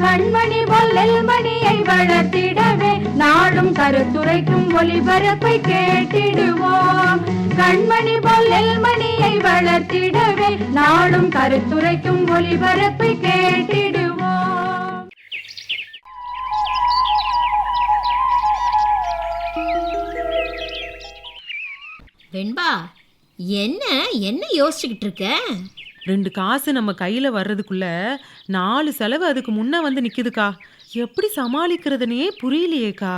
கண்மணி பொல்லில் மணியை வளர்த்திடவே நாடும் கருத்துரைக்கும் ஒளிபரப்பை கேட்டிடுவோம். கண்மணி பொல்லில் மணியை வளர்த்திடவே நாடும் கருத்துரைக்கும் ஒளிபரப்பை கேட்டிடுவோம். வெண்பா என்ன என்ன யோசிச்சுக்கிட்டு இருக்க? ரெண்டு காசு நம்ம கையில வர்றதுக்குள்ள நாலு செலவு அதுக்கு முன்ன வந்து நிக்குதுக்கா. எப்படி சமாளிக்கிறதுனே புரியலையேக்கா.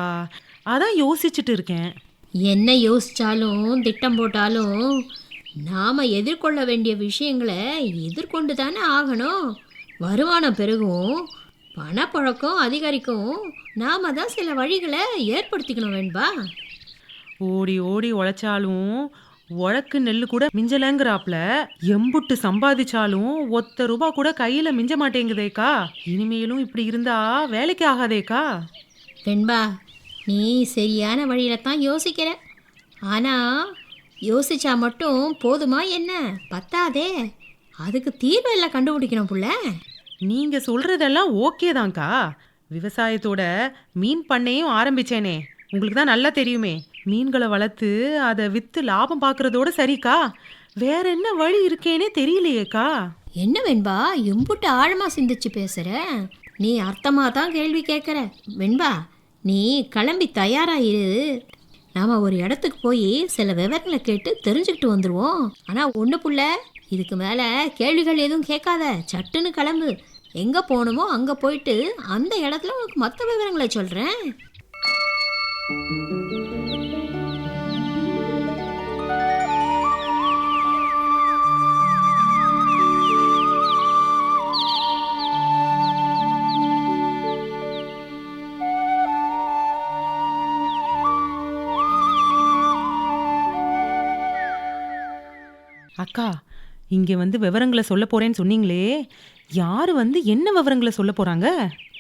அதான் யோசிச்சுட்டு இருக்கேன். என்ன யோசிச்சாலும் திட்டம் போட்டாலும் நாம எதிர்கொள்ள வேண்டிய விஷயங்களை எதிர்கொண்டு தானே ஆகணும். வருமானம் பெருகும் பணப்பழக்கம் அதிகரிக்கும். நாம தான் சில வழிகளை ஏற்படுத்திக்கணும் வேண்பா. ஓடி ஓடி உழைச்சாலும் உழக்கு நெல்லு கூட மிஞ்சலங்கிறாப்ல. எம்புட்டு சம்பாதிச்சாலும் ஒத்த ரூபா கூட கையில மிஞ்ச மாட்டேங்குதேக்கா. இனிமேலும் இப்படி இருந்தா வேலைக்கு ஆகாதேக்கா. வெண்பா நீ சரியான வழியில தான் யோசிக்கிற. ஆனா யோசிச்சா மட்டும் போதுமா என்ன? பத்தாதே. அதுக்கு தீர்வு எல்லாம் கண்டுபிடிக்கணும் புள்ள. நீங்க சொல்றதெல்லாம் ஓகே தான்க்கா. விவசாயத்தோட மீன் பண்ணையும் ஆரம்பிச்சேனே. உங்களுக்கு தான் நல்லா தெரியுமே. மீன்களை வளர்த்து அதை வித்து லாபம் பார்க்கறதோட சரிக்கா. வேற என்ன வழி இருக்கேனே தெரியலையேக்கா. என்ன வெண்பா எம்புட்டு ஆழமா சிந்திச்சு பேசுற? நீ அர்த்தமா தான் கேள்வி கேட்குற வெண்பா நீ கிளம்பி தயாரா இரு. நாம ஒரு இடத்துக்கு போய் சில விவரங்களை கேட்டு தெரிஞ்சுக்கிட்டு வந்துருவோம். ஆனா ஒண்ணு புள்ள இதுக்கு மேல கேள்விகள் எதுவும் கேட்காத. சட்டுன்னு கிளம்பு. எங்க போகணுமோ அங்க போயிட்டு அந்த இடத்துல உனக்கு மற்ற விவரங்களை சொல்றேன். அக்கா இங்கே வந்து விவரங்களை சொல்ல போறேன்னு சொன்னீங்களே. யார் வந்து என்ன விவரங்களை சொல்ல போறாங்க?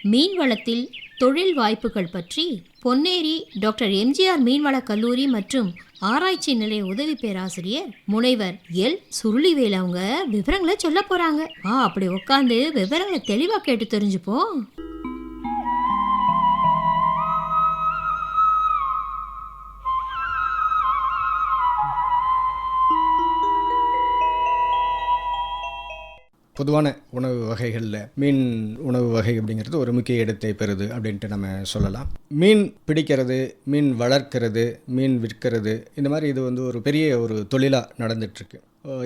மீன் வளத்தில் தொழில் வாய்ப்புகள் பற்றி பொன்னேரி டாக்டர் எம்ஜிஆர் மீன்வள கல்லூரி மற்றும் ஆராய்ச்சி நிலைய உதவி பேராசிரியர் முனைவர் எல். சுருளிவேல் அவங்க விவரங்களை சொல்ல போறாங்க. ஆ அப்படி உட்காந்து விவரங்களை தெளிவா கேட்டு தெரிஞ்சுப்போம். பொதுவான உணவு வகைகளில் மீன் உணவு வகை அப்படிங்கிறது ஒரு முக்கிய இடத்தை பெறுது அப்படின்ட்டு நம்ம சொல்லலாம். மீன் பிடிக்கிறது மீன் வளர்க்கிறது மீன் விற்கிறது இந்த மாதிரி இது வந்து ஒரு பெரிய ஒரு தொழிலாக நடந்துட்டுருக்கு.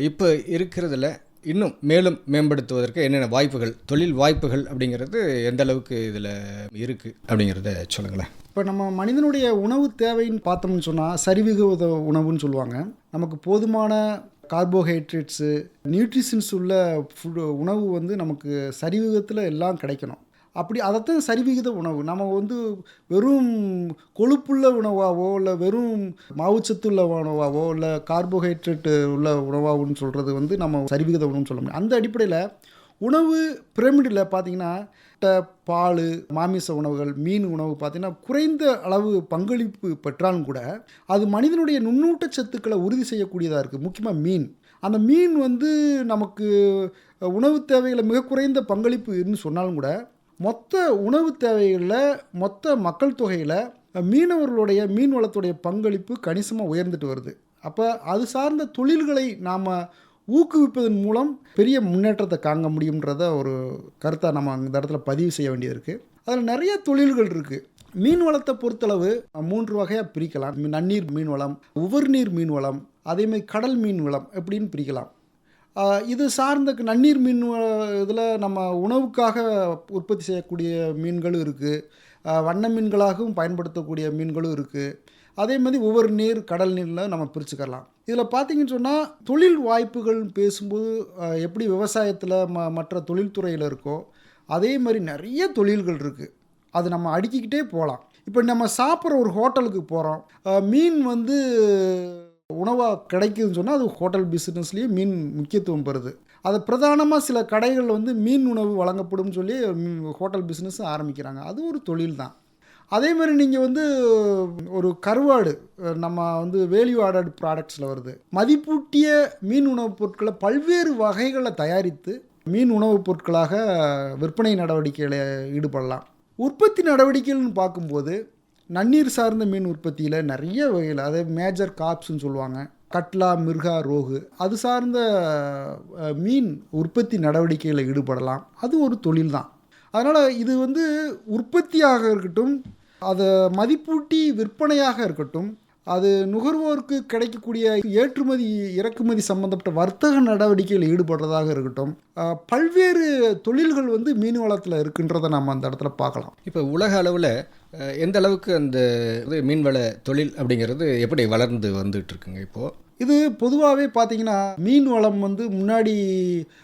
இப்போ இருக்கிறதுல இன்னும் மேலும் மேம்படுத்துவதற்கு என்னென்ன வாய்ப்புகள் தொழில் வாய்ப்புகள் அப்படிங்கிறது எந்த அளவுக்கு இதில் இருக்குது அப்படிங்கிறத சொல்லுங்களேன். இப்போ நம்ம மனிதனுடைய உணவு தேவைன்னு பார்த்தோம்னு சொன்னால் சரிவிகித உணவுன்னு சொல்லுவாங்க. நமக்கு போதுமான கார்போஹைட்ரேட்ஸு நியூட்ரிஷன்ஸ் உள்ள ஃபுட் உணவு வந்து நமக்கு சரிவிகிதத்தில் எல்லாம் கிடைக்கணும். அப்படி அதைத்தான் சரிவிகித உணவு. நம்ம வந்து வெறும் கொழுப்புள்ள உணவாவோ இல்லை வெறும் மாவுச்சத்து உள்ள உணவாவோ இல்லை கார்போஹைட்ரேட் உள்ள உணவாகவும் சொல்கிறது வந்து நம்ம சரிவிகித உணவுன்னு சொல்ல முடியும். அந்த அடிப்படையில் உணவு பிரமிடில் பார்த்தீங்கன்னா பால் மாமிச உணவுகள் மீன் உணவு பார்த்திங்கன்னா குறைந்த அளவு பங்களிப்பு பெற்றாலும் கூட அது மனிதனுடைய நுண்ணூட்ட சத்துக்களை உறுதி செய்யக்கூடியதாக இருக்குது முக்கியமாக மீன். அந்த மீன் வந்து நமக்கு உணவு தேவைகளை மிக குறைந்த பங்களிப்புன்னு சொன்னாலும் கூட மொத்த உணவு தேவைகளில் மொத்த மக்கள் தொகையில் மீனவர்களுடைய மீன் வளத்துடைய பங்களிப்பு கணிசமாக உயர்ந்துட்டு வருது. அப்போ அது சார்ந்த தொழில்களை நாம் ஊக்குவிப்பதன் மூலம் பெரிய முன்னேற்றத்தை காங்க முடியுன்றத ஒரு கருத்தை நம்ம அந்த இடத்துல பதிவு செய்ய வேண்டியது இருக்குது அதில் நிறைய தொழில்கள் இருக்குது மீன் வளத்தை பொறுத்தளவு மூன்று வகையாக பிரிக்கலாம். நன்னீர் மீன் வளம் உவர்நீர் மீன் வளம் அதேமாதிரி கடல் மீன் வளம் எப்படின்னு பிரிக்கலாம். இது சார்ந்த நன்னீர் மீன் இதில் நம்ம உணவுக்காக உற்பத்தி செய்யக்கூடிய மீன்களும் இருக்குது வண்ண மீன்களாகவும் பயன்படுத்தக்கூடிய மீன்களும் இருக்குது அதே மாதிரி ஒவ்வொரு நீர் கடல் நீரில் நம்ம பிரிச்சுக்கலாம். இதில் பார்த்தீங்கன்னு சொன்னால் தொழில் வாய்ப்புகள் பேசும்போது எப்படி விவசாயத்தில் ம மற்ற தொழில்துறையில் இருக்கோ அதே மாதிரி நிறைய தொழில்கள் இருக்குது அது நம்ம அடுக்கிக்கிட்டே போகலாம். இப்போ நம்ம சாப்பிட்ற ஒரு ஹோட்டலுக்கு போகிறோம். மீன் வந்து உணவாக கிடைக்குதுன்னு சொன்னால் அது ஹோட்டல் பிஸ்னஸ்லேயும் மீன் முக்கியத்துவம் பெறுது. அதை பிரதானமாக சில கடைகள் வந்து மீன் உணவு வழங்கப்படும் சொல்லி ஹோட்டல் பிஸ்னஸ் ஆரம்பிக்கிறாங்க. அது ஒரு தொழில் தான். அதே மாதிரி நீங்கள் வந்து ஒரு கருவாடு நம்ம வந்து வேல்யூ ஆடட் ப்ராடக்ட்ஸில் வருது. மதிப்பூட்டிய மீன் உணவுப் பொருட்களை பல்வேறு வகைகளை தயாரித்து மீன் உணவுப் பொருட்களாக விற்பனை நடவடிக்கையில் ஈடுபடலாம். உற்பத்தி நடவடிக்கைகள்னு பார்க்கும்போது நன்னீர் சார்ந்த மீன் உற்பத்தியில் நிறைய வகையில் அதாவது மேஜர் காப்ஸ்ன்னு சொல்லுவாங்க. கட்லா மிர்கா ரோகு அது சார்ந்த மீன் உற்பத்தி நடவடிக்கையில் ஈடுபடலாம். அது ஒரு தொழில் தான் அதனால் இது வந்து உற்பத்தியாக இருக்கட்டும் அதை மதிப்பூட்டி விற்பனையாக இருக்கட்டும் அது நுகர்வோருக்கு கிடைக்கக்கூடிய ஏற்றுமதி இறக்குமதி சம்பந்தப்பட்ட வர்த்தக நடவடிக்கையில் ஈடுபடுறதாக இருக்கட்டும். பல்வேறு தொழில்கள் வந்து மீன் வளத்தில் இருக்குன்றதை நம்ம அந்த இடத்துல பார்க்கலாம். இப்போ உலக அளவில் எந்த அளவுக்கு அந்த மீன்வள தொழில் அப்படிங்கிறது எப்படி வளர்ந்து வந்துட்டு இருக்குங்க இப்போது இது பொதுவாகவே பார்த்தீங்கன்னா மீன் வளம் வந்து முன்னாடி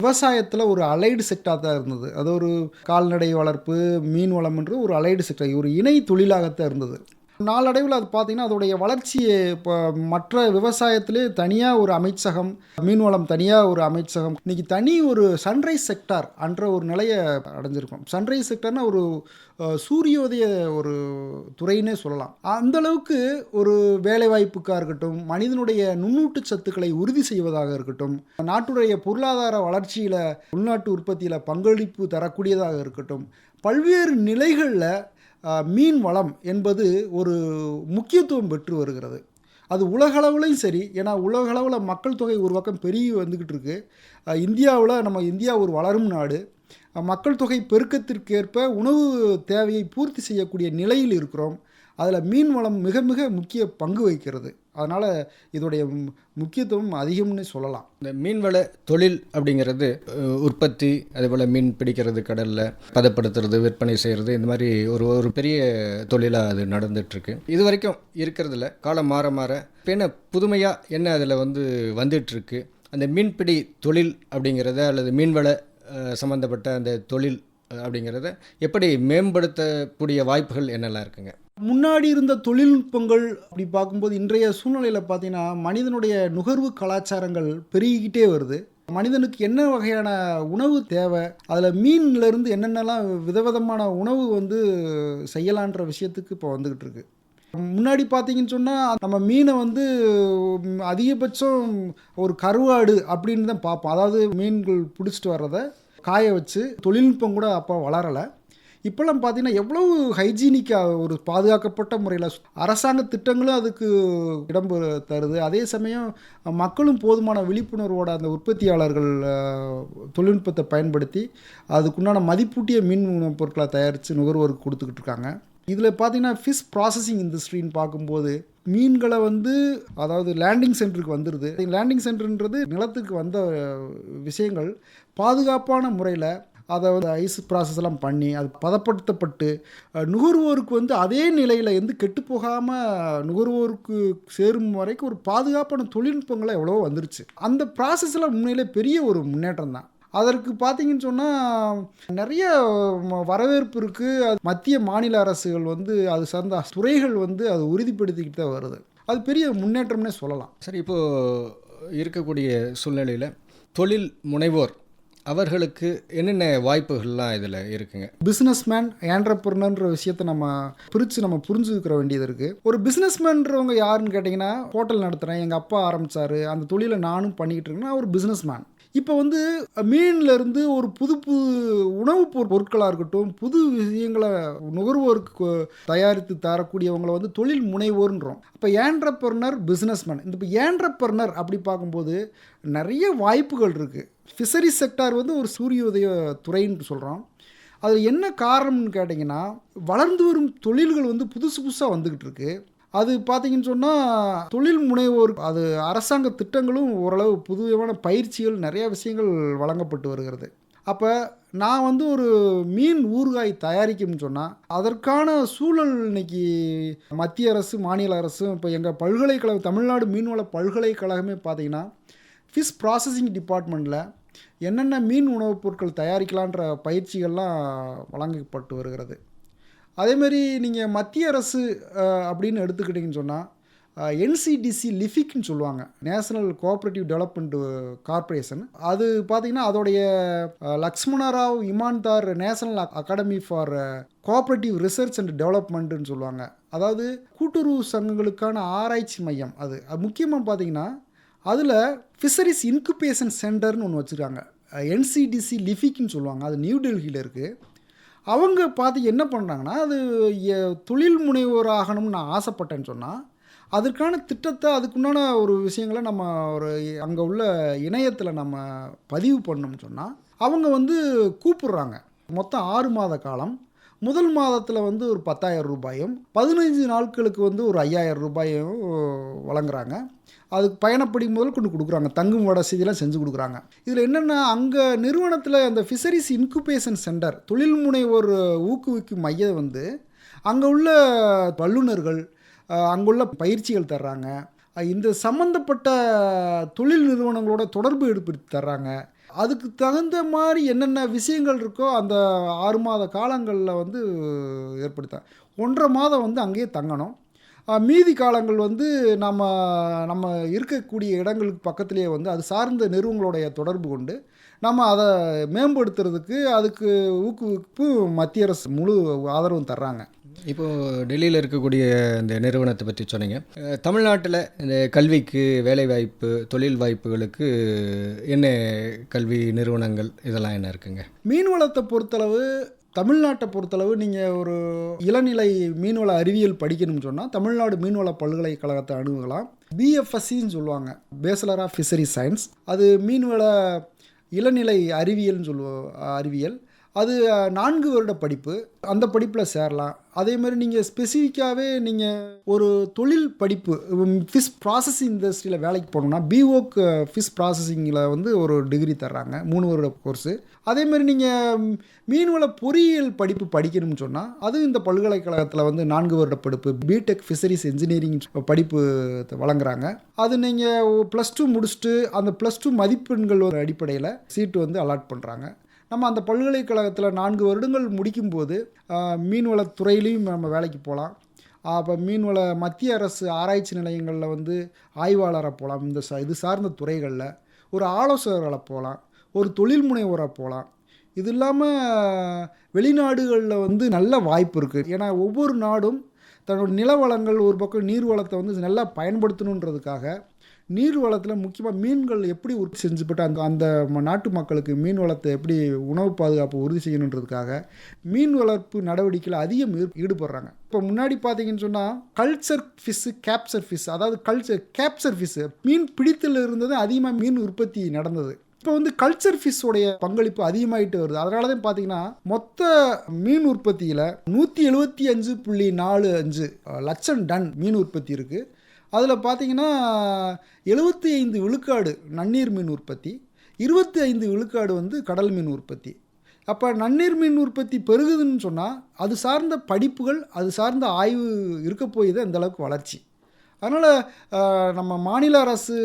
விவசாயத்தில் ஒரு அலைடு செக்டாக தான் இருந்தது. அது ஒரு கால்நடை வளர்ப்பு மீன் வளம்ன்றது ஒரு அலைடு செக்டார் ஒரு இணை தொழிலாகத்தான் இருந்தது. நாளடைவில் அது பார்த்தீங்கன்னா அதோடைய வளர்ச்சியை இப்போ மற்ற விவசாயத்திலே தனியாக ஒரு அமைச்சகம் மீன்வளம் தனியாக ஒரு அமைச்சகம் இன்னைக்கு தனி ஒரு சன்ரைஸ் செக்டார் என்ற ஒரு நிலையை அடைஞ்சிருக்கும். சன்ரைஸ் செக்டார்னால் ஒரு சூரியோதய ஒரு துறைன்னே சொல்லலாம். அந்த அளவுக்கு ஒரு வேலைவாய்ப்புக்காக இருக்கட்டும் மனிதனுடைய நுண்ணூட்டு சத்துக்களை உறுதி செய்வதாக இருக்கட்டும் நாட்டுடைய பொருளாதார வளர்ச்சியில் உள்நாட்டு உற்பத்தியில் பங்களிப்பு தரக்கூடியதாக இருக்கட்டும் பல்வேறு நிலைகளில் மீன் வளம் என்பது ஒரு முக்கியத்துவம் பெற்று வருகிறது. அது உலகளவுலையும் சரி ஏன்னா உலகளவில் மக்கள் தொகை ஒரு பக்கம் பெருகி வந்துக்கிட்டு இருக்கு. இந்தியாவில் நம்ம இந்தியா ஒரு வளரும் நாடு. மக்கள் தொகை பெருக்கத்திற்கேற்ப உணவு தேவையை பூர்த்தி செய்யக்கூடிய நிலையில் இருக்கிறோம். அதில் மீன் வளம் மிக மிக முக்கிய பங்கு வகிக்கிறது. அதனால் இதோடைய முக்கியத்துவம் அதிகம்னு சொல்லலாம். இந்த மீன்வள தொழில் அப்படிங்கிறது உற்பத்தி அதேபோல் மீன் பிடிக்கிறது கடலில் பதப்படுத்துறது விற்பனை செய்கிறது இந்த மாதிரி ஒரு ஒரு பெரிய தொழிலாக அது நடந்துட்டுருக்கு. இது வரைக்கும் இருக்கிறதுல காலம் மாற மாற பின்ன புதுமையாக என்ன அதில் வந்து வந்துட்டுருக்கு? அந்த மீன்பிடி தொழில் அப்படிங்கிறத அல்லது மீன்வள சம்மந்தப்பட்ட அந்த தொழில் அப்படிங்கிறத எப்படி மேம்படுத்தக்கூடிய வாய்ப்புகள் என்னெல்லாம் இருக்குங்க? முன்னாடி இருந்த தொழில்நுட்பங்கள் அப்படி பார்க்கும்போது இன்றைய சூழ்நிலையில் பார்த்தீங்கன்னா மனிதனுடைய நுகர்வு கலாச்சாரங்கள் பெருகிக்கிட்டே வருது. மனிதனுக்கு என்ன வகையான உணவு தேவை அதில் மீன்லேருந்து என்னென்னலாம் விதவிதமான உணவு வந்து செய்யலான்ற விஷயத்துக்கு இப்போ வந்துக்கிட்டு இருக்கு. முன்னாடி பார்த்தீங்கன்னு சொன்னால் நம்ம மீனை வந்து அதிகபட்சம் ஒரு கருவாடு அப்படின்னு தான் பார்ப்போம். அதாவது மீன்கள் பிடிச்சிட்டு வர்றதை காய வச்சு தொழில்நுட்பம் கூட அப்போ வளரலை. இப்போல்லாம் பார்த்தீங்கன்னா எவ்வளவு ஹைஜீனிக்காக ஒரு பாதுகாக்கப்பட்ட முறையில் அரசாங்க திட்டங்களும் அதுக்கு இடம் தருது. அதே சமயம் மக்களும் போதுமான விழிப்புணர்வோட அந்த உற்பத்தியாளர்கள் தொழில்நுட்பத்தை பயன்படுத்தி அதுக்குண்டான மதிப்பூட்டிய மீன் உணவுப் பொருட்களை தயாரித்து நுகர்வோருக்கு கொடுத்துக்கிட்டு இருக்காங்க. இதில் பார்த்தீங்கன்னா ஃபிஷ் ப்ராசஸிங் இண்டஸ்ட்ரின்னு பார்க்கும்போது மீன்களை வந்து அதாவது லேண்டிங் சென்டருக்கு வந்துடுது லேண்டிங் சென்டர்ன்றது நிலத்துக்கு வந்த விஷயங்கள் பாதுகாப்பான முறையில் அதை வந்து ஐஸ் ப்ராசஸ் எல்லாம் பண்ணி அது பதப்படுத்தப்பட்டு நுகர்வோருக்கு வந்து அதே நிலையில் வந்து கெட்டு போகாமல் நுகர்வோருக்கு சேரும் வரைக்கும் ஒரு பாதுகாப்பான தொழில்நுட்பங்களாக எவ்வளவோ வந்துருச்சு. அந்த ப்ராசஸில் உண்மையிலே பெரிய ஒரு முன்னேற்றம் தான். அதற்கு பார்த்தீங்கன்னு சொன்னால் நிறைய வரவேற்பு இருக்குது அது மத்திய மாநில அரசுகள் வந்து அது சார்ந்த துறைகள் வந்து அது உறுதிப்படுத்திக்கிட்டு தான் வருது. அது பெரிய முன்னேற்றம்னே சொல்லலாம். சரி இப்போது இருக்கக்கூடிய சூழ்நிலையில் தொழில் முனைவோர் அவர்களுக்கு என்னென்ன வாய்ப்புகள்லாம் இதில் இருக்குங்க? பிஸ்னஸ்மேன் ஆண்டர்பிரினர்ன்ற விஷயத்தை நம்ம பிரித்து நம்ம புரிஞ்சுக்கிற வேண்டியது இருக்குது ஒரு பிஸ்னஸ்மேன்றவங்க யாருன்னு கேட்டிங்கன்னா ஹோட்டல் நடத்துகிறேன் எங்கள் அப்பா ஆரம்பித்தார் அந்த தொழிலை நானும் பண்ணிக்கிட்டு இருக்கேன்னா ஒரு பிஸ்னஸ்மேன் இப்போ வந்து மீனில் இருந்து ஒரு புது புது உணவுப் பொரு- பொருட்களாக இருக்கட்டும் புது விஷயங்களை நுகர்வோருக்கு கொ- தயாரித்து தரக்கூடியவங்களை வந்து தொழில் முனைவோர்ன்றோம். இப்போ ஏன்ட்ரப்பர்னர் பிஸ்னஸ்மேன் இந்த இப்போ ஏன்ட்ரப்பர்னர் அப்படி பார்க்கும்போது நிறைய வாய்ப்புகள் இருக்குது ஃபிஷரிஸ் செக்டார் வந்து ஒரு சூரியோதய துறைன்னு சொல்கிறோம் அதில் என்ன காரணம்னு கேட்டிங்கன்னா வளர்ந்து வரும் தொழில்கள் வந்து புதுசு புதுசாக வந்துக்கிட்டு இருக்குது அது பார்த்தீங்கன்னு சொன்னால் தொழில் முனைவோர் அது அரசாங்க திட்டங்களும் ஓரளவு புதுவிதமான பயிற்சிகள் நிறையா விஷயங்கள் வழங்கப்பட்டு வருகிறது. அப்போ நான் வந்து ஒரு மீன் ஊறுகாய் தயாரிக்கும்னு சொன்னால் அதற்கான சூழல் இன்னைக்கு மத்திய அரசு மாநில அரசும் இப்போ எங்கள் பல்கலைக்கழகம் தமிழ்நாடு மீன்வள பல்கலைக்கழகமே பார்த்தீங்கன்னா ஃபிஷ் ப்ராசஸிங் டிபார்ட்மெண்ட்டில் என்னென்ன மீன் உணவுப் பொருட்கள் தயாரிக்கலான்ற பயிற்சிகள்லாம் வழங்கப்பட்டு வருகிறது. அதேமாரி நீங்கள் மத்திய அரசு அப்படின்னு எடுத்துக்கிட்டிங்கன்னு சொன்னால் என்சிடிசி லிஃபிக்னு சொல்லுவாங்க. நேஷனல் கோஆப்ரேட்டிவ் டெவலப்மெண்ட் கார்ப்பரேஷன் அது பார்த்தீங்கன்னா அதோடைய Laxmanrao Laxman Rao Inamdar national academy for cooperative research and டெவலப்மெண்ட்டுன்னு சொல்லுவாங்க. அதாவது கூட்டுறவு சங்கங்களுக்கான ஆராய்ச்சி மையம் அது. அது முக்கியமாக பார்த்தீங்கன்னா அதில் ஃபிஷரிஸ் இன்குபேஷன் சென்டர்னு ஒன்று வச்சுருக்காங்க. என்சிடிசி லிஃபிக்னு சொல்லுவாங்க. அது நியூ டெல்லியில் இருக்குது அவங்க பார்த்து என்ன பண்ணுறாங்கன்னா அது தொழில் முனைவோர் ஆகணும்னு நான் ஆசைப்பட்டேன்னு சொன்னால் அதற்கான திட்டத்தை அதுக்குண்டான ஒரு விஷயங்களை நம்ம ஒரு அங்கே உள்ள இணையத்தில் நம்ம பதிவு பண்ணோம்னு சொன்னால் அவங்க வந்து கூப்பிடுறாங்க. மொத்தம் ஆறு மாத காலம். முதல் மாதத்தில் வந்து ஒரு பத்தாயிரம் ரூபாயும் பதினைஞ்சு நாட்களுக்கு வந்து ஒரு ஐயாயிரம் ரூபாயும் வழங்குறாங்க. அதுக்கு பயணப்படி முதல் கொண்டு கொடுக்குறாங்க. தங்கும் வசதியெல்லாம் செஞ்சு கொடுக்குறாங்க. இதில் என்னென்னா அங்கே நிறுவனத்தில் அந்த ஃபிஷரிஸ் இன்குபேஷன் சென்டர் தொழில் முனைவோர் ஊக்குவிக்கும் மையம் வந்து அங்கே உள்ள வல்லுநர்கள் அங்குள்ள பயிற்சிகள் தர்றாங்க. இந்த சம்மந்தப்பட்ட தொழில் நிறுவனங்களோட தொடர்பு ஏற்படுத்தி தர்றாங்க. அதுக்கு தகுந்த மாதிரி என்னென்ன விஷயங்கள் இருக்கோ அந்த ஆறு மாத காலங்களில் வந்து ஏற்படுத்த ஒன்றரை மாதம் வந்து அங்கேயே தங்கணும். மீதி காலங்கள் வந்து நம்ம நம்ம இருக்கக்கூடிய இடங்களுக்கு பக்கத்துலேயே வந்து அது சார்ந்த நிறுவனங்களுடைய தொடர்பு கொண்டு நம்ம அதை மேம்படுத்துறதுக்கு அதுக்கு ஊக்குவிப்பு மத்திய அரசு முழு ஆதரவும் தர்றாங்க. இப்போது டெல்லியில் இருக்கக்கூடிய இந்த நிறுவனத்தை பற்றி சொன்னீங்க. தமிழ்நாட்டில் இந்த கல்விக்கு வேலைவாய்ப்பு தொழில் வாய்ப்புகளுக்கு என்ன கல்வி நிறுவனங்கள் இதெல்லாம் என்ன இருக்குங்க? மீன் வளத்தை பொறுத்தளவு தமிழ்நாட்டை பொறுத்தளவு நீங்கள் ஒரு இளநிலை மீன்வள அறிவியல் படிக்கணும்னு சொன்னால் தமிழ்நாடு மீன்வள பல்கலைக்கழகத்தை அணுகலாம். பிஎஃப்எஸ்சின்னு சொல்லுவாங்க. பேச்சுலர் ஆஃப் ஃபிஷரி சயின்ஸ் அது மீன்வள இளநிலை அறிவியல்னு சொல்லுவோம் அறிவியல். அது நான்கு வருட படிப்பு. அந்த படிப்பில் சேரலாம். அதே மாதிரி நீங்கள் ஸ்பெசிஃபிக்காகவே நீங்கள் ஒரு தொழில் படிப்பு ஃபிஷ் ப்ராசஸிங் இண்டஸ்ட்ரியில் வேலைக்கு போகணுன்னா பிஓக்கு ஃபிஷ் ப்ராசஸிங்கில் வந்து ஒரு டிகிரி தர்றாங்க. மூணு வருட கோர்ஸு அதே மாதிரி நீங்கள் மீன்வள பொறியியல் படிப்பு படிக்கணும்னு சொன்னால் அது இந்த பல்கலைக்கழகத்தில் வந்து நான்கு வருட படிப்பு பிடெக் ஃபிஷரிஸ் இன்ஜினியரிங் படிப்பு வழங்குறாங்க. அது நீங்கள் ப்ளஸ் டூ முடிச்சுட்டு அந்த ப்ளஸ் டூ மதிப்பெண்கள் அடிப்படையில் சீட்டு வந்து அலாட் பண்ணுறாங்க நம்ம அந்த பல்கலைக்கழகத்தில் நான்கு வருடங்கள் முடிக்கும்போது மீன்வளத்துறையிலையும் நம்ம வேலைக்கு போகலாம் அப்போ மீன்வள மத்திய அரசு ஆராய்ச்சி நிலையங்களில் வந்து ஆய்வாளராக போகலாம் இந்த ச இது சார்ந்த துறைகளில் ஒரு ஆலோசகராக போகலாம் ஒரு தொழில் முனைவோராக போகலாம் இது இல்லாமல் வெளிநாடுகளில் வந்து நல்ல வாய்ப்பு இருக்குது ஏன்னா ஒவ்வொரு நாடும் தன்னோட நில வளங்கள் ஒரு பக்கம் நீர் வளத்தை வந்து நல்லா பயன்படுத்தணுன்றதுக்காக நீர் வளத்தில் முக்கியமாக மீன்கள் எப்படி உற்பத்தி செஞ்சுப்பட்டு அந்த அந்த ம- நாட்டு மக்களுக்கு மீன் வளத்தை எப்படி உணவு பாதுகாப்பு உறுதி செய்யணுன்றதுக்காக மீன் வளர்ப்பு நடவடிக்கையில் அதிகம் ஈடுபடுறாங்க. இப்போ முன்னாடி பார்த்தீங்கன்னு சொன்னால் கல்ச்சர் ஃபிஷ்ஷு கேப்சர் ஃபிஷ் அதாவது கல்ச்சர் கேப்சர் ஃபிஷ்ஷு மீன் பிடித்தல் இருந்தது அதிகமாக மீன் உற்பத்தி நடந்தது. இப்போ வந்து கல்ச்சர் ஃபிஷ்ஷோடைய பங்களிப்பு அதிகமாயிட்டு வருது. அதனால தான் பார்த்தீங்கன்னா மொத்த மீன் உற்பத்தியில் நூற்றி எழுபத்தி அஞ்சு புள்ளி நாலு அஞ்சு லட்சம் டன் மீன் உற்பத்தி இருக்குது அதில் பார்த்திங்கன்னா எழுபத்தி ஐந்து விழுக்காடு நன்னீர் மீன் உற்பத்தி இருபத்தி ஐந்து விழுக்காடு வந்து கடல் மீன் உற்பத்தி. அப்போ நன்னீர் மீன் உற்பத்தி பெருகுதுன்னு சொன்னால் அது சார்ந்த படிப்புகள் அது சார்ந்த ஆய்வு இருக்க போய் தான் இந்தளவுக்கு வளர்ச்சி. அதனால் நம்ம மாநில அரசு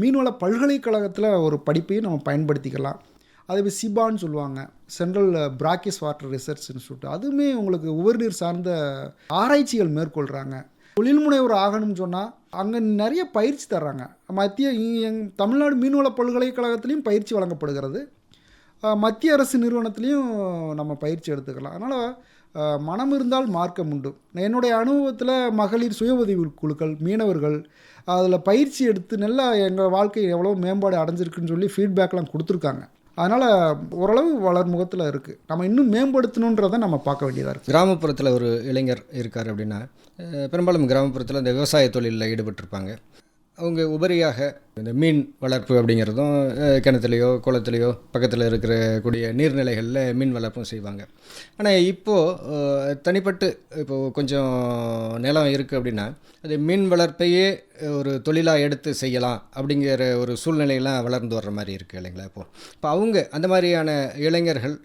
மீன்வள பல்கலைக்கழகத்தில் ஒரு படிப்பையும் நம்ம பயன்படுத்திக்கலாம். அதே மாதிரி சிபான்னு சொல்லுவாங்க central brackish water research institute அதுவுமே உங்களுக்கு உவர்நீர் சார்ந்த ஆராய்ச்சிகள் மேற்கொள்கிறாங்க தொழில் முனைவர் ஆகணும்னு சொன்னால் அங்கே நிறைய பயிற்சி தர்றாங்க. மத்திய எங் தமிழ்நாடு மீன்வள பல்கலைக்கழகத்திலையும் பயிற்சி வழங்கப்படுகிறது. மத்திய அரசு நிறுவனத்துலேயும் நம்ம பயிற்சி எடுத்துக்கலாம். அதனால் மனம் இருந்தால் மார்க்கம் உண்டு. என்னுடைய அனுபவத்தில் மகளிர் சுய உதவி குழுக்கள் மீனவர்கள் அதில் பயிற்சி எடுத்து நல்லா எங்கள் வாழ்க்கை எவ்வளோ மேம்பாடு அடைஞ்சிருக்குன்னு சொல்லி ஃபீட்பேக்லாம் கொடுத்துருக்காங்க. அதனால் ஓரளவு வளர்முகத்தில் இருக்குது நம்ம இன்னும் மேம்படுத்தணுன்றதை நம்ம பார்க்க வேண்டியதாக இருக்குது கிராமப்புறத்தில் ஒரு இளைஞர் இருக்கார் அப்படின்னா பெரும்பாலும் கிராமப்புறத்தில் இந்த விவசாய தொழிலில் ஈடுபட்டிருப்பாங்க. அவங்க உபரியாக இந்த மீன் வளர்ப்பு அப்படிங்கிறதும் கிணத்துலையோ குளத்துலையோ பக்கத்தில் இருக்கிற கூடிய நீர்நிலைகளில் மீன் வளர்ப்பும் செய்வாங்க. ஆனால் இப்போது தனிப்பட்டு இப்போது கொஞ்சம் நிலம் இருக்குது அப்படின்னா அது மீன் வளர்ப்பையே ஒரு தொழிலாக எடுத்து செய்யலாம் அப்படிங்கிற ஒரு சூழ்நிலையெல்லாம் வளர்ந்து வர்ற மாதிரி இருக்குது இல்லைங்களா இப்போது இப்போ அவங்க அந்த மாதிரியான இளைஞர்கள்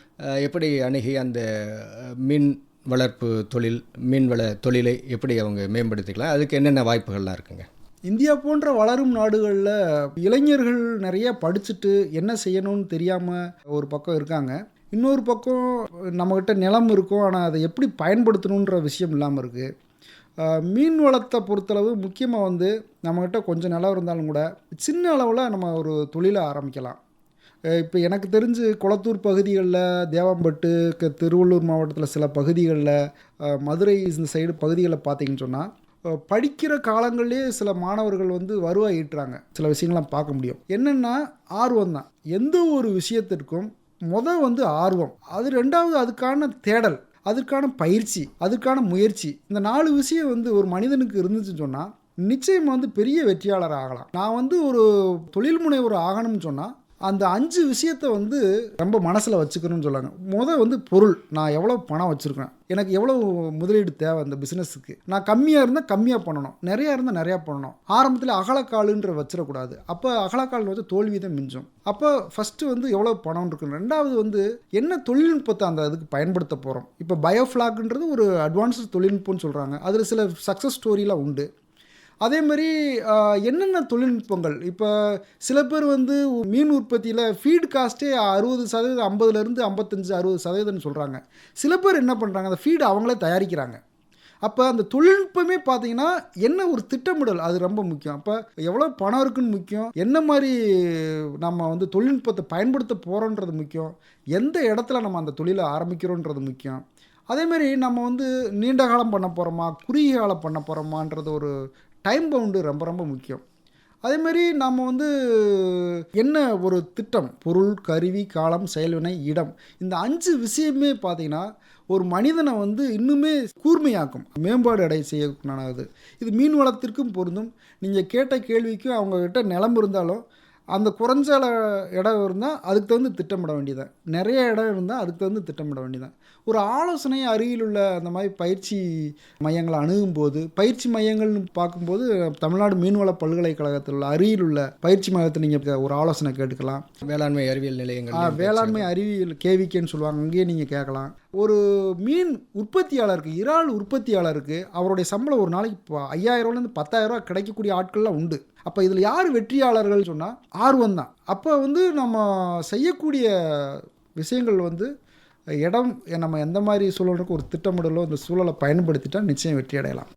எப்படி அணுகி அந்த மீன் வளர்ப்பு தொழில் மீன்வள தொழிலை எப்படி அவங்க மேம்படுத்திக்கலாம்? அதுக்கு என்னென்ன வாய்ப்புகள்லாம் இருக்குங்க? இந்தியா போன்ற வளரும் நாடுகளில் இளைஞர்கள் நிறைய படிச்சுட்டு என்ன செய்யணும்னு தெரியாமல் ஒரு பக்கம் இருக்காங்க. இன்னொரு பக்கம் நம்மக்கிட்ட நிலம் இருக்கும். ஆனால் அதை எப்படி பயன்படுத்தணுன்ற விஷயம் இல்லாமல் இருக்குது மீன் வளத்தை பொறுத்தளவு முக்கியமாக வந்து நம்மக்கிட்ட கொஞ்சம் நிலம் இருந்தாலும் கூட சின்ன அளவில் நம்ம ஒரு தொழிலை ஆரம்பிக்கலாம். இப்போ எனக்கு தெரிஞ்சு குளத்தூர் பகுதிகளில் தேவம்பட்டு க- திருவள்ளூர் மாவட்டத்தில் சில பகுதிகளில் மதுரை இந்த சைடு பகுதிகளில் பார்த்தீங்கன்னு சொன்னால் படிக்கிற காலங்கள்லேயே சில மாணவர்கள் வந்து வருவாய் ஈட்டுறாங்க சில விஷயங்கள்லாம் பார்க்க முடியும். என்னென்னா ஆர்வம் தான். எந்த ஒரு விஷயத்திற்கும் மொதல் வந்து ஆர்வம். அது ரெண்டாவது அதுக்கான தேடல் அதுக்கான பயிற்சி அதுக்கான முயற்சி. இந்த நாலு விஷயம் வந்து ஒரு மனிதனுக்கு இருந்துச்சுன்னு சொன்னால் நிச்சயம் வந்து பெரிய வெற்றியாளர் ஆகலாம் நான் வந்து ஒரு தொழில் முனைவர் ஆகணும்னு சொன்னால் அந்த அஞ்சு விஷயத்தை வந்து ரொம்ப மனசில் வச்சுக்கணும்னு சொல்லுவாங்க முத வந்து பொருள். நான் எவ்வளோ பணம் வச்சுருக்கேன் எனக்கு எவ்வளோ முதலீடு தேவை அந்த பிஸ்னஸுக்கு நான் கம்மியாக இருந்தால் கம்மியாக பண்ணணும். நிறையா இருந்தால் நிறையா பண்ணணும். ஆரம்பத்தில் அகலக்காலுன்ற வச்சிடக்கூடாது. அப்போ அகலக்கால் வச்சு தோல்வி தான் மிஞ்சும். அப்போ ஃபஸ்ட்டு வந்து எவ்வளோ பணம் இருக்கணும் ரெண்டாவது வந்து என்ன தொழில்நுட்பத்தை அந்த அதுக்கு பயன்படுத்த போகிறோம் இப்போ பயோஃப்ளாக்ன்றது ஒரு அட்வான்ஸ்டு தொழில்நுட்பம்னு சொல்கிறாங்க அதில் சில சக்ஸஸ் ஸ்டோரிலாம் உண்டு. அதே மாதிரி என்னென்ன தொழில்நுட்பங்கள்? இப்போ சில பேர் வந்து மீன் உற்பத்தியில் ஃபீட் காஸ்ட்டே அறுபது சதவீதம் ஐம்பதுலேருந்து ஐம்பத்தஞ்சு அறுபது சதவீதம்னு சொல்கிறாங்க சில பேர் என்ன பண்ணுறாங்க அந்த ஃபீடு அவங்களே தயாரிக்கிறாங்க. அப்போ அந்த தொழில்நுட்பமே பார்த்தீங்கன்னா என்ன ஒரு திட்டமிடல்? அது ரொம்ப முக்கியம். அப்போ எவ்வளோ பணம் இருக்குன்னு முக்கியம். என்ன மாதிரி நம்ம வந்து தொழில்நுட்பத்தை பயன்படுத்த போகிறோன்றது முக்கியம். எந்த இடத்துல நம்ம அந்த தொழிலை ஆரம்பிக்கிறோன்றது முக்கியம். அதேமாரி நம்ம வந்து நீண்ட காலம் பண்ண போகிறோமா குறுகிய காலம் பண்ண போகிறோமான்றது ஒரு டைம் பவுண்டு ரொம்ப ரொம்ப முக்கியம். அதேமாரி நம்ம வந்து என்ன ஒரு திட்டம்? பொருள் கருவி காலம் செயல்வினை இடம். இந்த அஞ்சு விஷயமே பார்த்தீங்கன்னா ஒரு மனிதனை வந்து இன்னுமே கூர்மையாக்கும். மேம்பாடு அடை செய்யக்கூடாது இது மீன் வளத்திற்கும் பொருந்தும். நீங்கள் கேட்ட கேள்விக்கும் அவங்கக்கிட்ட நிலம் இருந்தாலும் அந்த குறைஞ்ச அள- இடம் இருந்தால் அதுக்கு தகுந்து திட்டமிட வேண்டியதான் நிறைய இடம் இருந்தால் அதுக்கு தகுந்து திட்டமிட வேண்டியதான் ஒரு ஆலோசனை அருகில் உள்ள அந்த மாதிரி பயிற்சி மையங்களை அணுகும் போது பயிற்சி மையங்கள்னு பார்க்கும்போது தமிழ்நாடு மீன்வள பல்கலைக்கழகத்தில் உள்ள அருகில் உள்ள பயிற்சி மையத்தை நீங்கள் ஒரு ஆலோசனை கேட்டுக்கலாம். வேளாண்மை அறிவியல் நிலையங்கள் வேளாண்மை அறிவியல் கேவிக்கேன்னு சொல்லுவாங்க அங்கேயே நீங்கள் கேட்கலாம். ஒரு மீன் உற்பத்தியாளருக்கு இறால் உற்பத்தியாளருக்கு அவருடைய சம்பளம் ஒரு நாளைக்கு இப்போ ஐயாயிரரூவாலேருந்து பத்தாயிரரூவா கிடைக்கக்கூடிய ஆட்கள்லாம் உண்டு. அப்போ இதில் யார் வெற்றியாளர்கள் சொன்னால் ஆர்வம் தான் அப்போ வந்து நம்ம செய்யக்கூடிய விஷயங்கள் வந்து இடம் நம்ம எந்த மாதிரி சூழலுக்கு ஒரு திட்டமிடலோ இந்த சூழலை பயன்படுத்திட்டால் நிச்சயம் வெற்றி அடையலாம்.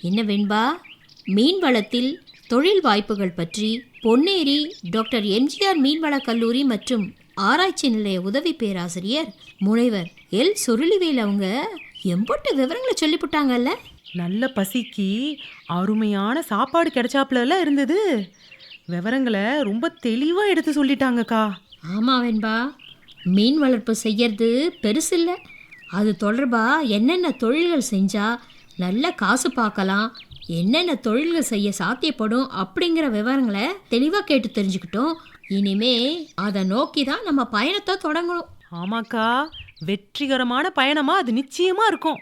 என்ன வெண்பா? மீன் வளத்தில் தொழில் வாய்ப்புகள் பற்றி பொன்னேரி டாக்டர் எம்ஜிஆர் மீன்வளக் கல்லூரி மற்றும் ஆராய்ச்சி நிலைய உதவி பேராசிரியர் முனைவர் எல். சொருளிவேல் அவங்க எம்பட்டு விவரங்களை சொல்லிவிட்டாங்கல்ல நல்ல பசிக்கு அருமையான சாப்பாடு கிடைச்சாப்புல இருந்தது. விவரங்களை ரொம்ப தெளிவா எடுத்து சொல்லிட்டாங்கக்கா. ஆமாம் வெண்பா. மீன் வளர்ப்பு செய்யறது பெருசில்ல அது தொடர்பா என்னென்ன தொழில்கள் செஞ்சா நல்ல காசு பார்க்கலாம் என்னென்ன தொழில்கள் செய்ய சாத்தியப்படும் அப்படிங்கிற விவரங்களை தெளிவாக கேட்டு தெரிஞ்சுக்கிட்டோம். இனிமே அதை நோக்கி தான் நம்ம பயணத்தை தொடங்கணும். ஆமாக்கா வெற்றிகரமான பயணமா? அது நிச்சயமா இருக்கும்.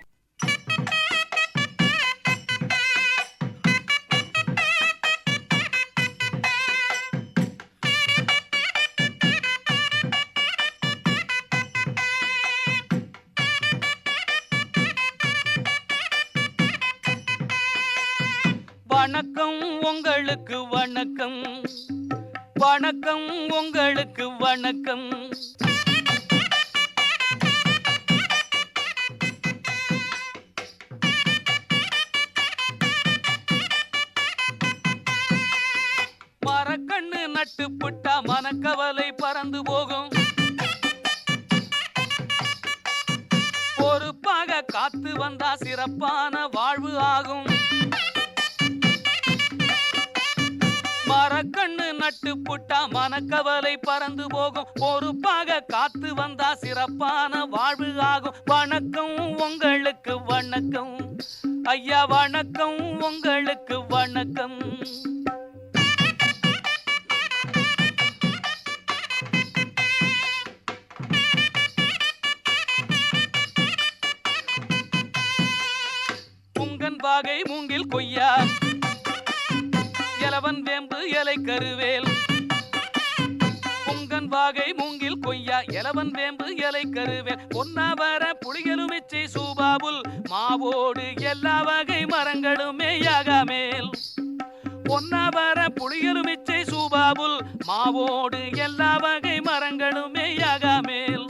வணக்கம் உங்களுக்கு வணக்கம் வணக்கம். வணக்கம். கேட்டா மனக்கவலை பறந்து போகும். பொறுப்பாக காத்து வந்தா சிறப்பான வாழ்வு ஆகும். வணக்கம் உங்களுக்கு வணக்கம். ஐயா வணக்கம் உங்களுக்கு வணக்கம். புங்கன் வாகை மூங்கில் கொய்யா. இலவன் வேம்பு இலை கருவேல். புங்கன் மூங்கில் கொய்யா எலவன் வேம்பு இலை கருவேல் பொன்னாவர புளியலுமிச்சை சூபாபுல் மாவோடு எல்லா வகை மரங்களுமே யாகாமேல். பொன்னாவர புளியலுமிச்சை சூபாபுல் மாவோடு எல்லா வகை மரங்களுமே யாகாமேல்.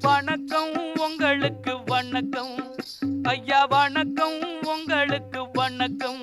வணக்கம் உங்களுக்கு வணக்கம் ஐயா வணக்கம் உங்களுக்கு வணக்கம்.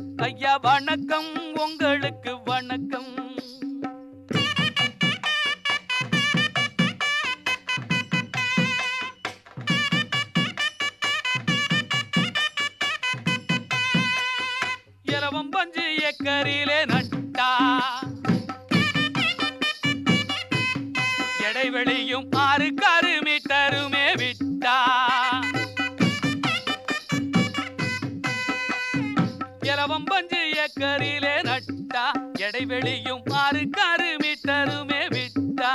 ஐயா வணக்கம். உங்களுக்கு வணக்கம். இரவம் பஞ்சு ஏக்கரிலே நட்டா பஞ்சு நட்டா எடைவெளியும் ஆறு காரு விட்டா.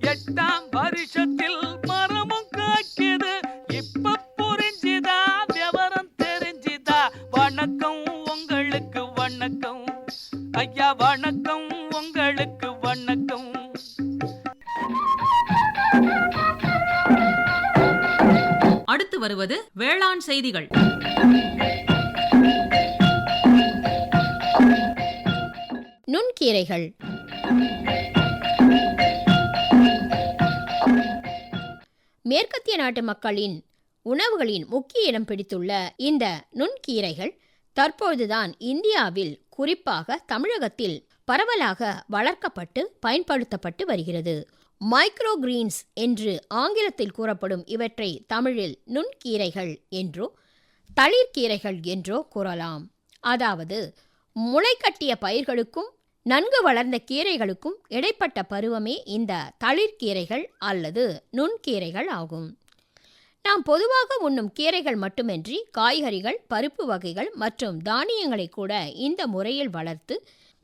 எட்டாம் வருஷத்தில் மரமும் காக்கியது இப்ப புரிஞ்சுதா விவரம் தெரிஞ்சுதா. வணக்கம் உங்களுக்கு வணக்கம். ஐயா வணக்கம் உங்களுக்கு வணக்கம். அடுத்து வருவது வேளாண் செய்திகள். கீரைகள். மேற்கத்திய நாட்டு மக்களின் உணவுகளின் முக்கிய இடம் பிடித்துள்ள இந்த நுண்கீரைகள் தற்பொழுதுதான் இந்தியாவில் குறிப்பாக தமிழகத்தில் பரவலாக வளர்க்கப்பட்டு பயன்படுத்தப்பட்டு வருகிறது. மைக்ரோ கிரீன்ஸ் என்று ஆங்கிலத்தில் கூறப்படும் இவற்றை தமிழில் நுண்கீரைகள் என்றோ தளிர்கீரைகள் என்றோ கூறலாம். அதாவது முளைக்கட்டிய பயிர்களுக்கும் நன்கு வளர்ந்த கீரைகளுக்கும் இடைப்பட்ட பருவமே இந்த தளிர்கீரைகள் அல்லது நுண்கீரைகள் ஆகும். நாம் பொதுவாக உண்ணும் கீரைகள் மட்டுமின்றி காய்கறிகள் பருப்பு வகைகள் மற்றும் தானியங்களை கூட இந்த முறையில் வளர்த்து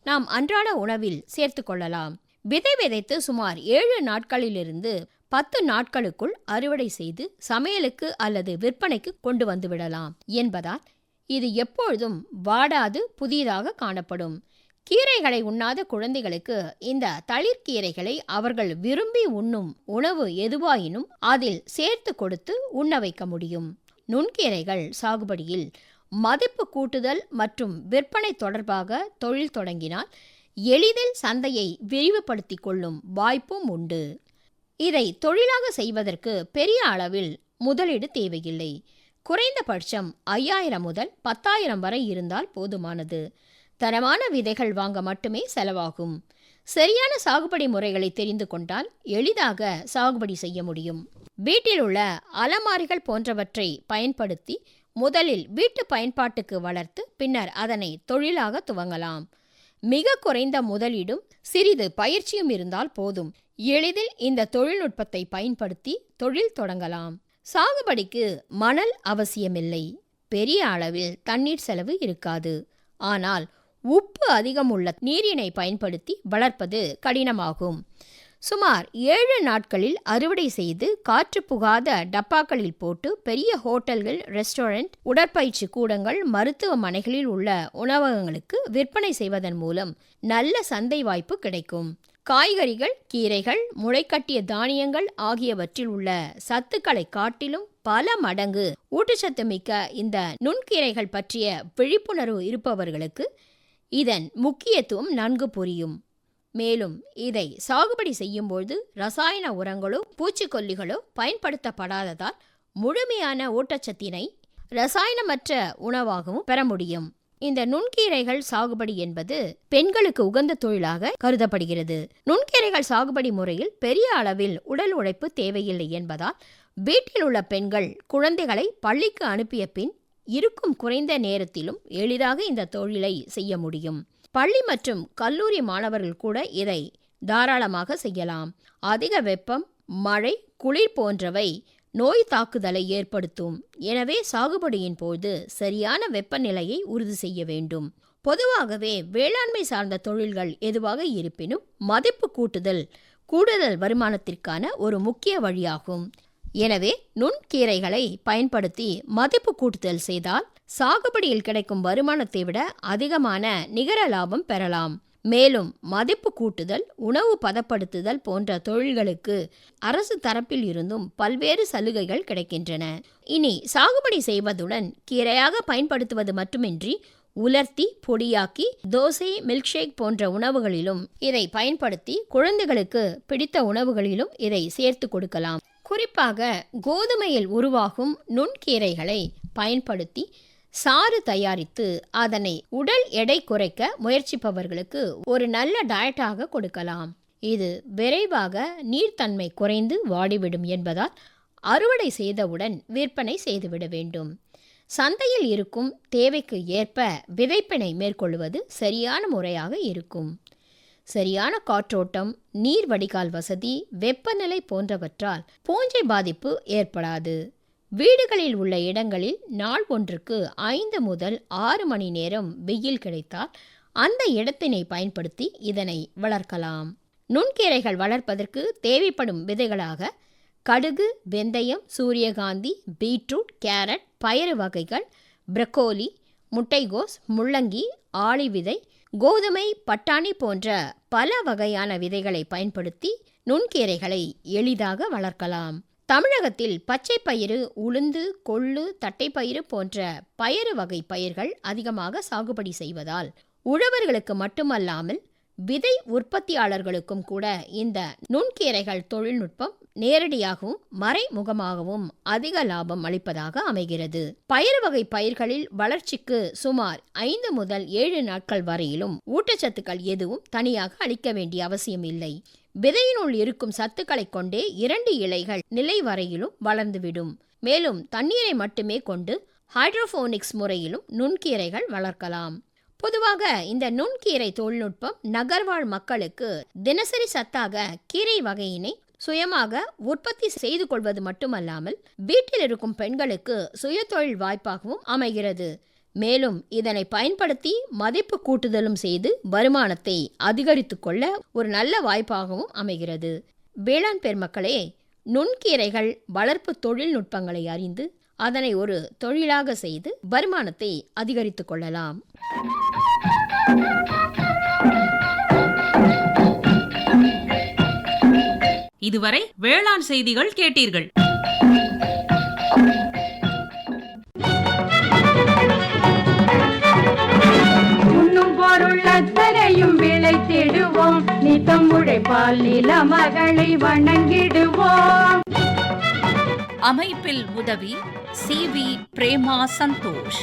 நாம் அன்றாட உணவில் சேர்த்து கொள்ளலாம். விதை விதைத்து சுமார் ஏழு நாட்களிலிருந்து பத்து நாட்களுக்குள் அறுவடை செய்து சமையலுக்கு அல்லது விற்பனைக்கு கொண்டு வந்து விடலாம் என்பதால் இது எப்பொழுதும் வாடாது புதிதாக காணப்படும். கீரைகளை உண்ணாத குழந்தைகளுக்கு இந்த தளிர்கீரைகளை அவர்கள் விரும்பி உண்ணும் உணவு எதுவாயினும் அதில் சேர்த்து கொடுத்து உண்ண வைக்க முடியும். நுண்கீரைகள் சாகுபடியில் மதிப்பு கூட்டுதல் மற்றும் விற்பனை தொடர்பாக தொழில் தொடங்கினால் எளிதில் சந்தையை விரிவுபடுத்தி கொள்ளும் வாய்ப்பும் உண்டு. இதை தொழிலாக செய்வதற்கு பெரிய அளவில் முதலீடு தேவையில்லை. குறைந்தபட்சம் ஐயாயிரம் முதல் பத்தாயிரம் வரை இருந்தால் போதுமானது. தரமான விதைகள் வாங்க மட்டுமே செலவாகும். சரியான சாகுபடி முறைகளை தெரிந்து கொண்டால் எளிதாக சாகுபடி செய்ய முடியும். வீட்டில் உள்ள அலமாரிகள் போன்றவற்றை பயன்படுத்தி முதலில் வீட்டு பயன்பாட்டுக்கு வளர்த்து பின்னர் அதனை தொழிலாக துவங்கலாம். மிக குறைந்த முதலீடும் சிறிது பயிற்சியும் இருந்தால் போதும். எளிதில் இந்த தொழில்நுட்பத்தை பயன்படுத்தி தொழில் தொடங்கலாம். சாகுபடிக்கு மணல் அவசியமில்லை. பெரிய அளவில் தண்ணீர் செலவு இருக்காது. ஆனால் உப்பு அதிகம் உள்ள நீரினை பயன்படுத்தி வளர்ப்பது கடினமாகும். சுமார் ஏழு நாட்களில் அறுவடை செய்து காற்று புகாத டப்பாக்களில் போட்டு பெரிய ஹோட்டல்கள் ரெஸ்டாரண்ட் உடற்பயிற்சி கூடங்கள் மருத்துவமனைகளில் உள்ள உணவகங்களுக்கு விற்பனை செய்வதன் மூலம் நல்ல சந்தை வாய்ப்பு கிடைக்கும். காய்கறிகள் கீரைகள் முளைக்கட்டிய தானியங்கள் ஆகியவற்றில் உள்ள சத்துக்களை காட்டிலும் பல மடங்கு ஊட்டச்சத்து மிக்க இந்த நுண்கீரைகள் பற்றிய விழிப்புணர்வு இருப்பவர்களுக்கு இதன் முக்கியத்துவம் நன்கு புரியும். மேலும் இதை சாகுபடி செய்யும்போது ரசாயன உரங்களோ பூச்சிக்கொல்லிகளோ பயன்படுத்தப்படாததால் முழுமையான ஊட்டச்சத்தினை ரசாயனமற்ற உணவாகவும் பெற முடியும். இந்த நுண்கீரைகள் சாகுபடி என்பது பெண்களுக்கு உகந்த தொழிலாக கருதப்படுகிறது. நுண்கீரைகள் சாகுபடி முறையில் பெரிய அளவில் உடல் உழைப்பு தேவையில்லை என்பதால் வீட்டில் உள்ள பெண்கள் குழந்தைகளை பள்ளிக்கு அனுப்பிய பின் இருக்கும் குறைந்த நேரத்திலும் எளிதாக இந்த தொழிலை செய்ய முடியும். பள்ளி மற்றும் கல்லூரி மாணவர்கள் கூட இதை தாராளமாக செய்யலாம். அதிக வெப்பம் மழை குளிர் போன்றவை நோய் தாக்குதலை ஏற்படுத்தும். எனவே சாகுபடியின் போது சரியான வெப்பநிலையை உறுதி செய்ய வேண்டும். பொதுவாகவே வேளாண்மை சார்ந்த தொழில்கள் எதுவாக இருப்பினும் மதிப்பு கூட்டுதல் கூடுதல் வருமானத்திற்கான ஒரு முக்கிய வழியாகும். எனவே நுண்கீரைகளை பயன்படுத்தி மதிப்பு கூட்டுதல் செய்தால் சாகுபடியில் கிடைக்கும் வருமானத்தை விட அதிகமான நிகர லாபம் பெறலாம். மேலும் மதிப்பு கூட்டுதல் உணவு பதப்படுத்துதல் போன்ற தொழில்களுக்கு அரசு தரப்பில் இருந்தும் பல்வேறு சலுகைகள் கிடைக்கின்றன. இனி சாகுபடி செய்வதுடன் கீரையாக பயன்படுத்துவது மட்டுமின்றி உலர்த்தி பொடியாக்கி தோசை மில்க்ஷேக் போன்ற உணவுகளிலும் இதை பயன்படுத்தி குழந்தைகளுக்கு பிடித்த உணவுகளிலும் இதை சேர்த்து கொடுக்கலாம். குறிப்பாக கோதுமையில் உருவாகும் நுண்கீரைகளை பயன்படுத்தி சாறு தயாரித்து அதனை உடல் எடை குறைக்க முயற்சிப்பவர்களுக்கு ஒரு நல்ல டயட்டாக கொடுக்கலாம். இது விரைவாக நீர்த்தன்மை குறைந்து வாடிவிடும் என்பதால் அறுவடை செய்தவுடன் விற்பனை செய்துவிட வேண்டும். சந்தையில் இருக்கும் தேவைக்கு ஏற்ப விதைப்பினை மேற்கொள்வது சரியான முறையாக இருக்கும். சரியான காற்றோட்டம் நீர் வடிகால் வசதி வெப்பநிலை போன்றவற்றால் பூஞ்சை பாதிப்பு ஏற்படாது. வீடுகளில் உள்ள இடங்களில் நாள் ஒன்றுக்கு ஐந்து முதல் ஆறு மணி நேரம் வெயில் கிடைத்தால் அந்த இடத்தினை பயன்படுத்தி இதனை வளர்க்கலாம். நுண்கீரைகள் வளர்ப்பதற்கு தேவைப்படும் விதைகளாக கடுகு வெந்தயம் சூரியகாந்தி பீட்ரூட் கேரட் பயறு வகைகள் பிரக்கோலி முட்டைகோஸ் முள்ளங்கி ஆளி விதை கோதுமை பட்டாணி போன்ற பல வகையான விதைகளை பயன்படுத்தி நுண்கீரைகளை எளிதாக வளர்க்கலாம். தமிழகத்தில் பச்சை பயிறு உளுந்து கொள்ளு தட்டைப்பயிறு போன்ற பயறு வகை பயிர்கள் அதிகமாக சாகுபடி செய்வதால் உழவர்களுக்கு மட்டுமல்லாமல் விதை உற்பத்தியாளர்களுக்கும் கூட இந்த நுண்கீரைகள் தொழில்நுட்பம் நேரடியாகவும் மறைமுகமாகவும் அதிக லாபம் அளிப்பதாக அமைகிறது. பயறு வகை பயிர்களில் வளர்ச்சிக்கு சுமார் ஐந்து முதல் ஏழு நாட்கள் வரையிலும் ஊட்டச்சத்துக்கள் எதுவும் தனியாக அளிக்க வேண்டிய அவசியம் இல்லை. விதையினுள் இருக்கும் சத்துக்களை கொண்டே இரண்டு இலைகள் நிலை வரையிலும் வளர்ந்துவிடும். மேலும் தண்ணீரை மட்டுமே கொண்டு ஹைட்ரோபோனிக்ஸ் முறையிலும் நுண்கீரைகள் வளர்க்கலாம். பொதுவாக இந்த நுண்கீரை தொழில்நுட்பம் நகர்வாழ் மக்களுக்கு தினசரி சத்தாக கீரை வகையினை சுயமாக உற்பத்தி செய்து கொள்வது மட்டுமல்லாமல் வீட்டில் இருக்கும் பெண்களுக்கு சுயதொழில் வாய்ப்பாகவும் அமைகிறது. மேலும் இதனை பயன்படுத்தி மதிப்பு கூட்டுதலும் செய்து வருமானத்தை அதிகரித்து கொள்ள ஒரு நல்ல வாய்ப்பாகவும் அமைகிறது. வேளாண் பெருமக்களே நுண்கீரைகள் வளர்ப்பு தொழில்நுட்பங்களை அறிந்து அதனை ஒரு தொழிலாக செய்து வருமானத்தை அதிகரித்து கொள்ளலாம். இதுவரை வேளாண் செய்திகள் கேட்டீர்கள். உண்ணும் பொருள் அத்தனையும் விளைத்திடுவோம் நித்தம் உழைப்பால் நில மகளை வணங்கிடுவோம். அமைப்பில் உதவி சி வி பிரேமா சந்தோஷ்.